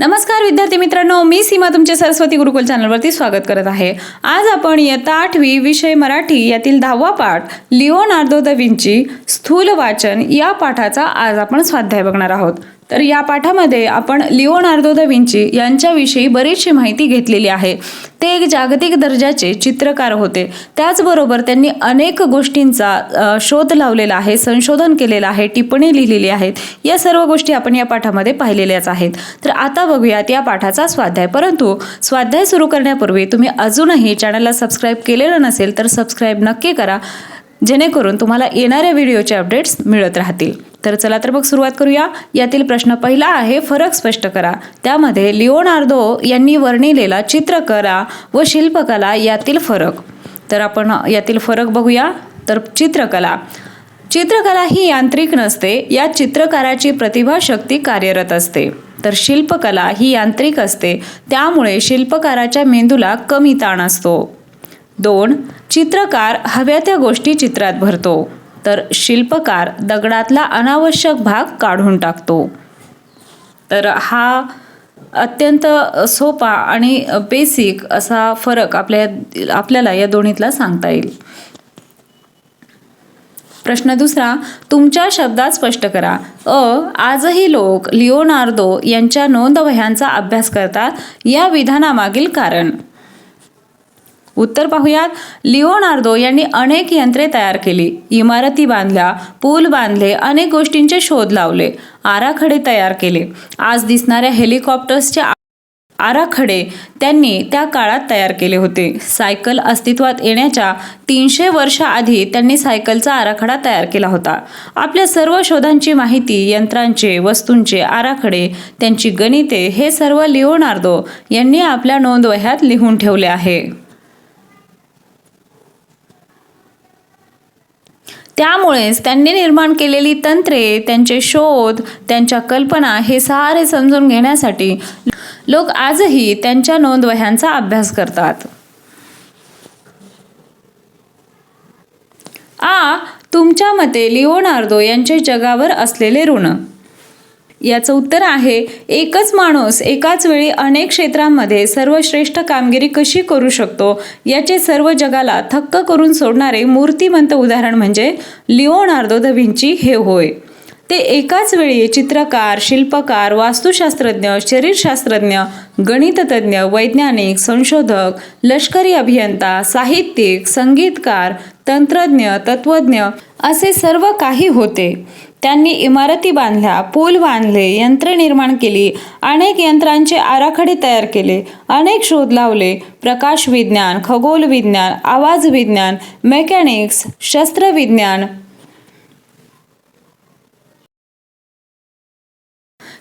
नमस्कार विद्यार्थी मित्रांनो. मी सीमा तुमचे सरस्वती गुरुकुल चॅनलवरती स्वागत करत आहे. आज आपण इयत्ता आठवी विषय मराठी यातील दहावा पाठ लिओनार्दो द विंची स्थूल वाचन या पाठाचा आज आपण स्वाध्याय बघणार आहोत. तर या पाठामध्ये आपण लिओनार्दो द विंची यांच्याविषयी बरीचशी माहिती घेतलेली आहे. ते एक जागतिक दर्जाचे चित्रकार होते. त्याचबरोबर त्यांनी अनेक गोष्टींचा शोध लावलेला आहे संशोधन केलेलं आहे टिप्पणी लिहिलेली आहेत. या सर्व गोष्टी आपण या पाठामध्ये पाहिलेल्याच आहेत. तर आता बघूयात या पाठाचा स्वाध्याय. परंतु स्वाध्याय सुरू करण्यापूर्वी तुम्ही अजूनही चॅनलला सबस्क्राईब केलेलं नसेल तर सबस्क्राईब नक्की करा. जेणेकरून तुम्हाला येणाऱ्या व्हिडिओचे अपडेट्स मिळत राहतील. तर चला तर मग सुरुवात करूया. यातील प्रश्न पहिला आहे फरक स्पष्ट करा. त्यामध्ये लिओनार्दो यांनी वर्णिलेला चित्रकला व शिल्पकला यातील फरक. तर आपण यातील फरक बघूया. तर चित्रकला. चित्रकला ही यांत्रिक नसते या चित्रकाराची प्रतिभाशक्ती कार्यरत असते. तर शिल्पकला ही यांत्रिक असते त्यामुळे शिल्पकाराच्या मेंदूला कमी ताण असतो. दोन चित्रकार हव्या त्या गोष्टी चित्रात भरतो. तर शिल्पकार दगडातला अनावश्यक भाग काढून टाकतो. तर हा अत्यंत सोपा आणि बेसिक असा फरक आपल्या आपल्याला या दोन्हीतला सांगता येईल. प्रश्न दुसरा तुमच्या शब्दात स्पष्ट करा. अ आजही लोक लिओनार्दो यांच्या नोंदवह्यांचा अभ्यास करतात या विधानामागील कारण. उत्तर पाहूयात. लिओनार्दो यांनी अनेक यंत्रे तयार केली. इमारती बांधल्या पूल बांधले अनेक गोष्टींचे शोध लावले. आराखडे तयार केले. आज दिसणाऱ्या हेलिकॉप्टर्सचे आराखडे त्यांनी त्या काळात तयार केले होते. सायकल अस्तित्वात येण्याच्या तीनशे वर्षाआधी त्यांनी सायकलचा आराखडा तयार केला होता. आपल्या सर्व शोधांची माहिती यंत्रांचे वस्तूंचे आराखडे त्यांची गणिते हे सर्व लिओनार्दो यांनी आपल्या नोंदवह्यात लिहून ठेवले आहे. त्यामुळेच त्यांनी निर्माण केलेली तंत्रे त्यांचे शोध त्यांच्या कल्पना हे सारे समजून घेण्यासाठी लोक आजही त्यांच्या नोंदवह्यांचा अभ्यास करतात. आ तुमच्या मते लिओनार्दो यांचे जगावर असलेले ऋण. याचं उत्तर आहे एकच माणूस एकाच वेळी अनेक क्षेत्रांमध्ये सर्वश्रेष्ठ कामगिरी कशी करू शकतो याचे सर्व जगाला थक्क करून सोडणारे मूर्तिमंत उदाहरण म्हणजे लिओनार्दो द व्हिंची हे होय. ते एकाच वेळी चित्रकार शिल्पकार वास्तुशास्त्रज्ञ शरीरशास्त्रज्ञ गणिततज्ञ वैज्ञानिक संशोधक लष्करी अभियंता साहित्यिक संगीतकार तंत्रज्ञ तत्वज्ञ असे सर्व काही होते. त्यांनी इमारती बांधल्या पूल बांधले यंत्रे निर्माण केली अनेक यंत्रांचे आराखडे तयार केले अनेक शोध लावले प्रकाश विज्ञान खगोल विज्ञान आवाज विज्ञान मेकॅनिक्स शस्त्रविज्ञान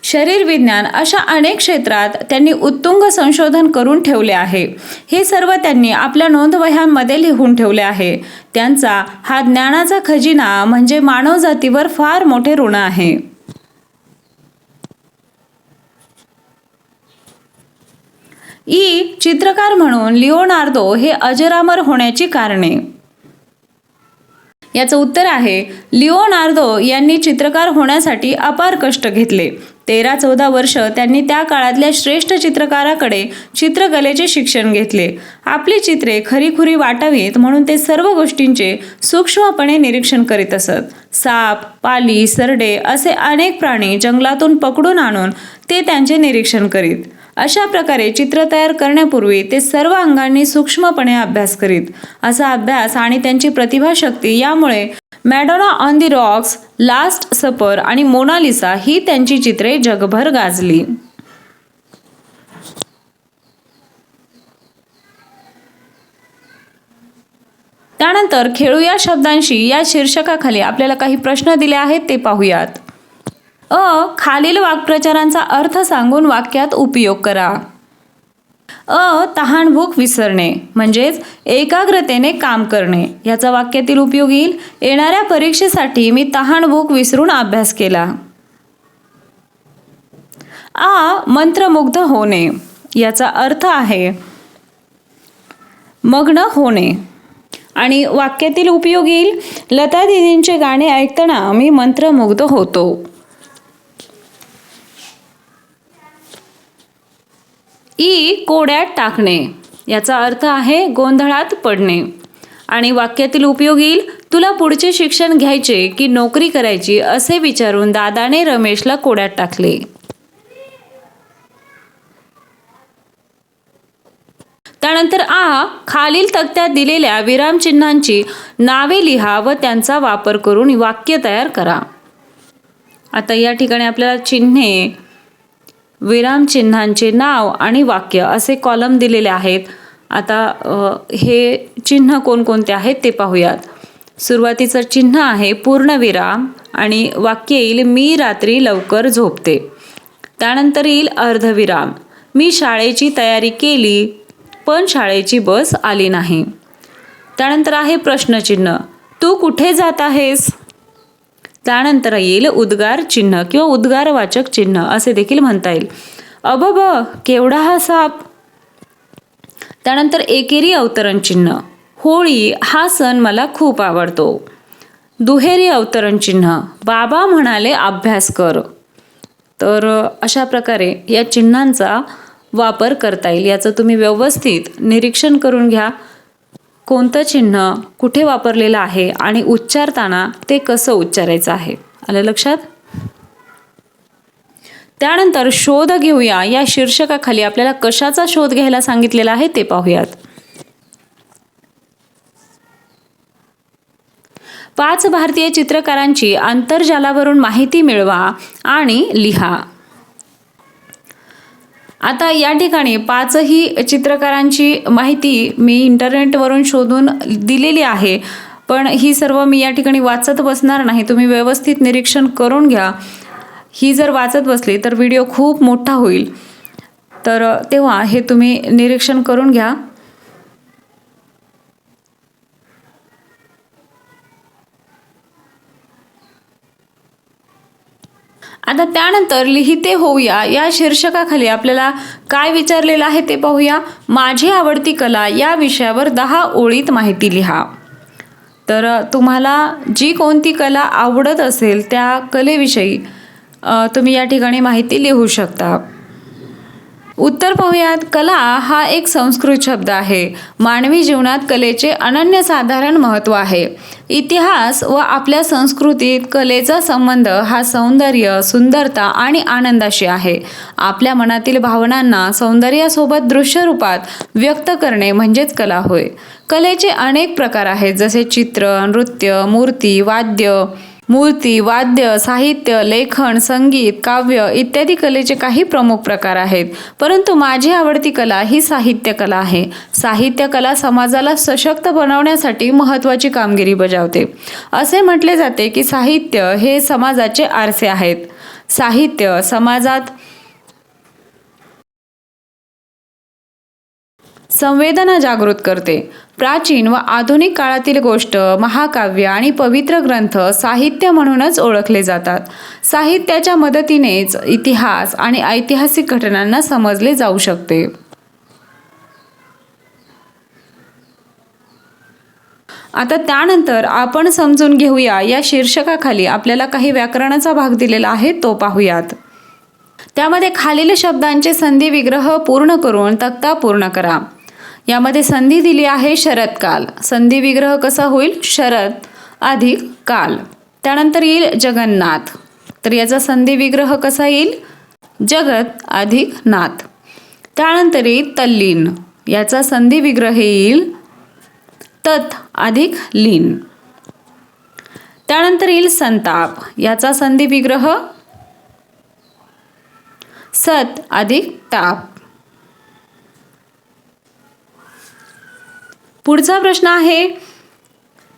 शरीर विज्ञान अशा अनेक क्षेत्रात त्यांनी उत्तुंग संशोधन करून ठेवले आहे. हे सर्व त्यांनी आपल्या नोंदवह्यांमध्ये लिहून ठेवले आहे. त्यांचा हा ज्ञानाचा खजिना म्हणजे मानवजातीवर फार मोठे ऋण आहे. ई चित्रकार म्हणून लिओनार्दो हे अजरामर होण्याची कारणे. याचं उत्तर आहे लिओनार्दो यांनी चित्रकार होण्यासाठी अपार कष्ट घेतले. तेरा चौदा वर्ष त्यांनी त्या काळातल्या श्रेष्ठ चित्रकाराकडे चित्रकलेचे शिक्षण घेतले. आपली चित्रे खरीखुरी वाटावीत म्हणून ते सर्व गोष्टींचे सूक्ष्मपणे निरीक्षण करीत असत. साप पाली सरडे असे अनेक प्राणी जंगलातून पकडून आणून ते त्यांचे निरीक्षण करीत. अशा प्रकारे चित्र तयार करण्यापूर्वी ते सर्व अंगांनी सूक्ष्मपणे अभ्यास करीत. असा अभ्यास आणि त्यांची प्रतिभाशक्ती यामुळे Madonna on the rocks last supper आणि मोनालिसा ही त्यांची चित्रे जगभर गाजली. त्यानंतर खेळूया शब्दांशी या शीर्षकाखाली आपल्याला काही प्रश्न दिले आहेत ते पाहूयात. अ. खालील वाक्प्रचारांचा अर्थ सांगून वाक्यात उपयोग करा. अ तहानभूक विसरणे म्हणजेच एकाग्रतेने काम करणे. याचा वाक्यातील उपयोग येईल येणाऱ्या परीक्षेसाठी मी तहानभूक विसरून अभ्यास केला. आ मंत्रमुग्ध होणे. याचा अर्थ आहे मग्न होणे. आणि वाक्यातील उपयोग येईल लता दिदींचे गाणे ऐकताना मी मंत्रमुग्ध होतो. ई कोड्यात टाकणे. याचा अर्थ आहे गोंधळात पडणे. आणि वाक्यातील उपयोग येईल तुला पुढचे शिक्षण घ्यायचे की नोकरी करायची असे विचारून दादाने रमेशला कोड्यात टाकले. त्यानंतर आ खालील तक्त्यात दिलेल्या विरामचिन्हांची नावे लिहा व त्यांचा वापर करून वाक्य तयार करा. आता या ठिकाणी आपल्याला चिन्हे विरामचिन्हांचे नाव आणि वाक्य असे कॉलम दिलेले आहेत. आता हे चिन्ह कोणकोणते आहेत ते पाहूयात. सुरुवातीचं चिन्ह आहे पूर्णविराम आणि वाक्य येईल मी रात्री लवकर झोपते. त्यानंतर येईल अर्धविराम मी शाळेची तयारी केली पण शाळेची बस आली नाही. त्यानंतर आहे प्रश्नचिन्ह. तू कुठे जात आहेस? त्यानंतर येईल उद्गार चिन्ह किंवा उद्गारवाचक चिन्ह असे देखील म्हणता येईल. अबब केवढा हा साप? त्यानंतर एकेरी अवतरण चिन्ह. होळी हा सण मला खूप आवडतो. दुहेरी अवतरण चिन्ह. बाबा म्हणाले अभ्यास कर. तर अशा प्रकारे या चिन्हांचा वापर करता येईल. याचं तुम्ही व्यवस्थित निरीक्षण करून घ्या. कोणतं चिन्ह कुठे वापरलेलं आहे आणि उच्चारताना ते कसं उच्चारायचं आहे? आलं लक्षात? त्यानंतर शोध घेऊया. या शीर्षकाखाली आपल्याला कशाचा शोध घ्यायला सांगितलेला आहे ते पाहूयात. पाच भारतीय चित्रकारांची आंतरजालावरून माहिती मिळवा आणि लिहा. आता या ठिकाणी पाचही चित्रकारांची माहिती मी इंटरनेटवरून शोधून दिलेली आहे पण ही सर्व मी या ठिकाणी वाचत बसणार नाही. तुम्ही व्यवस्थित निरीक्षण करून घ्या. ही जर वाचत बसली तर व्हिडिओ खूप मोठा होईल. तर तेव्हा हे तुम्ही निरीक्षण करून घ्या. आता त्यानंतर लिहिते होऊया. या शीर्षकाखाली आपल्याला काय विचारलेलं आहे ते पाहूया. माझी आवडती कला या विषयावर दहा ओळीत माहिती लिहा. तर तुम्हाला जी कोणती कला आवडत असेल त्या कलेविषयी तुम्ही या ठिकाणी माहिती लिहू शकता. उत्तर पाहूयात कला हा एक संस्कृत शब्द आहे. मानवी जीवनात कलेचे अनन्यसाधारण महत्त्व आहे. इतिहास व आपल्या संस्कृतीत कलेचा संबंध हा सौंदर्य सुंदरता आणि आनंदाशी आहे. आपल्या मनातील भावनांना सौंदर्यासोबत दृश्य रूपात व्यक्त करणे म्हणजेच कला होय. कलेचे अनेक प्रकार आहेत जसे चित्र नृत्य मूर्ती वाद्य मूर्ती वाद्य साहित्य लेखन संगीत काव्य इत्यादी कलेचे काही प्रमुख प्रकार आहेत. परंतु माझी आवडती कला ही साहित्य कला आहे. साहित्य कला समाजाला सशक्त बनवण्यासाठी महत्त्वाची कामगिरी बजावते. असे म्हटले जाते की साहित्य हे समाजाचे आरसे आहेत. साहित्य समाजात संवेदना जागृत करते. प्राचीन व आधुनिक काळातील गोष्ट महाकाव्य आणि पवित्र ग्रंथ साहित्य म्हणूनच ओळखले जातात. साहित्याच्या मदतीनेच इतिहास आणि ऐतिहासिक घटनांना समजले जाऊ शकते. आता त्यानंतर आपण समजून घेऊया या शीर्षकाखाली आपल्याला काही व्याकरणाचा भाग दिलेला आहे तो पाहूयात. त्यामध्ये खालील शब्दांचे संधी विग्रह पूर्ण करून तक्ता पूर्ण करा. यामध्ये संधी दिली आहे शरदकाल संधी विग्रह कसा होईल? शरद अधिक काल. त्यानंतर येईल जगन्नाथ. तर याचा संधी विग्रह कसा येईल? जगत अधिक नाथ. त्यानंतर येईल तल्लीन. याचा संधी विग्रह येईल तत् अधिक लीन. त्यानंतर येईल संताप. याचा संधी विग्रह सत अधिक ताप. पुढचा प्रश्न आहे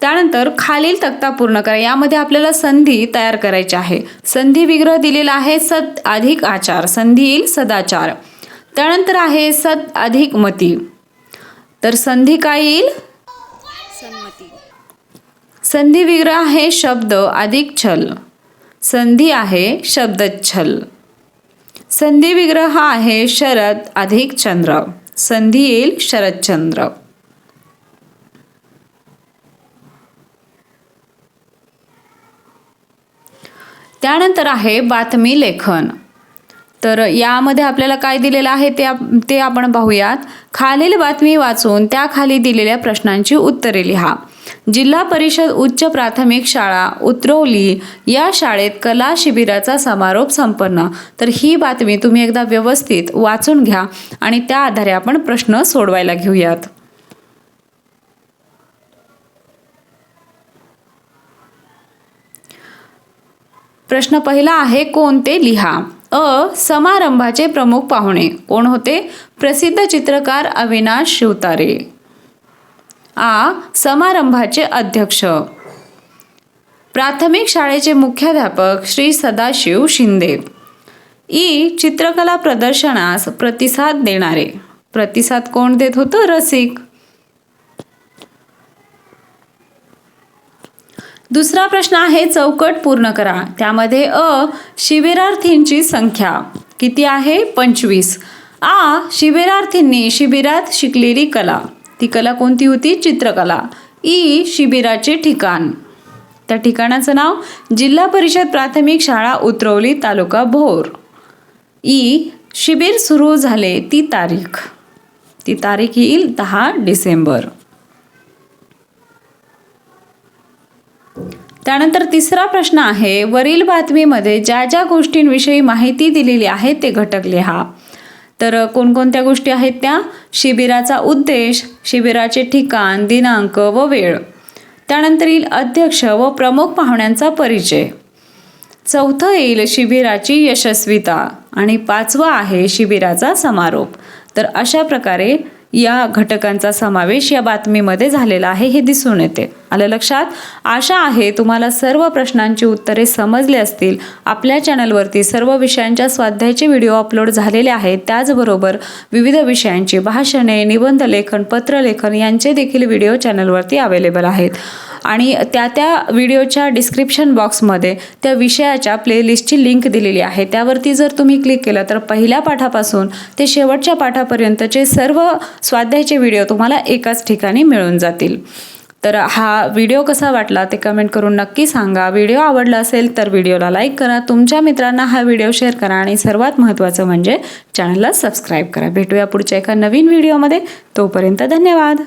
त्यानंतर खालील तक्ता पूर्ण करा. यामध्ये आपल्याला संधी तयार करायची आहे. संधी विग्रह दिलेला आहे सत अधिक आचार. संधी येईल सदाचार. त्यानंतर आहे सत अधिक मती. तर संधी काय येईल? संधी विग्रह आहे शब्द अधिक छल. संधी आहे शब्दच्छल. संधी विग्रह हा आहे शरद अधिक चंद्र. संधी येईल शरदचंद्र. त्यानंतर आहे बातमी लेखन. तर यामध्ये आपल्याला काय दिलेलं आहे ते आप ते आपण पाहूयात. खालील बातमी वाचून त्याखाली दिलेल्या प्रश्नांची उत्तरे लिहा. जिल्हा परिषद उच्च प्राथमिक शाळा उतरवली. या शाळेत कला शिबिराचा समारोप संपन्न. तर ही बातमी तुम्ही एकदा व्यवस्थित वाचून घ्या आणि त्या आधारे आपण प्रश्न सोडवायला घेऊयात. प्रश्न पहिला आहे कोणते लिहा? अ. समारंभाचे प्रमुख पाहुणे. कोण होते? प्रसिद्ध चित्रकार अविनाश शिवतारे. आ. समारंभाचे अध्यक्ष. प्राथमिक शाळेचे मुख्याध्यापक श्री सदाशिव शिंदे. ई. चित्रकला प्रदर्शनास प्रतिसाद देणारे. प्रतिसाद कोण देत होतं? रसिक. दुसरा प्रश्न आहे चौकट पूर्ण करा. त्यामध्ये अ शिबिरार्थींची संख्या किती आहे? पंचवीस. आ शिबिरार्थींनी शिबिरात शिकलेली कला. ती कला कोणती होती? चित्रकला. ई शिबिराचे ठिकाण. त्या ठिकाणाचं नाव जिल्हा परिषद प्राथमिक शाळा उतरवली तालुका भोर. ई शिबिर सुरू झाले ती तारीख. ती तारीख येईल दहा डिसेंबर. त्यानंतर तिसरा प्रश्न आहे वरील बातमीमध्ये ज्या ज्या गोष्टींविषयी माहिती दिलेली आहे ते घटक लिहा. तर कोणकोणत्या गोष्टी आहेत त्या? शिबिराचा उद्देश शिबिराचे ठिकाण दिनांक व वेळ. त्यानंतर येईल अध्यक्ष व प्रमुख पाहुण्यांचा परिचय. चौथं येईल शिबिराची यशस्वीता. आणि पाचवं आहे शिबिराचा समारोप. तर अशा प्रकारे या घटकांचा समावेश या बातमीमध्ये झालेला आहे हे दिसून येते. आलं लक्षात? आशा आहे तुम्हाला सर्व प्रश्नांची उत्तरे समजली असतील. आपल्या चॅनलवरती सर्व विषयांच्या स्वाध्यायाचे व्हिडिओ अपलोड झालेले आहेत. त्याचबरोबर विविध विषयांची भाषणे निबंध लेखन पत्रलेखन यांचे देखील व्हिडिओ चॅनलवरती अवेलेबल आहेत. आणि त्या त्या व्हिडिओच्या डिस्क्रिप्शन बॉक्समध्ये त्या विषयाच्या प्लेलिस्टची लिंक दिलेली आहे. त्यावरती जर तुम्ही क्लिक केलं तर पहिल्या पाठापासून ते शेवटच्या पाठापर्यंतचे सर्व स्वाध्यायचे व्हिडिओ तुम्हाला एकाच ठिकाणी मिळून जातील. तर हा व्हिडिओ कसा वाटला ते कमेंट करून नक्की सांगा. व्हिडिओ आवडला असेल तर व्हिडिओला लाईक करा. तुमच्या मित्रांना हा व्हिडिओ शेअर करा आणि सर्वात महत्त्वाचं म्हणजे चॅनलला सबस्क्राईब करा. भेटूया पुढच्या एका नवीन व्हिडिओमध्ये तोपर्यंत धन्यवाद.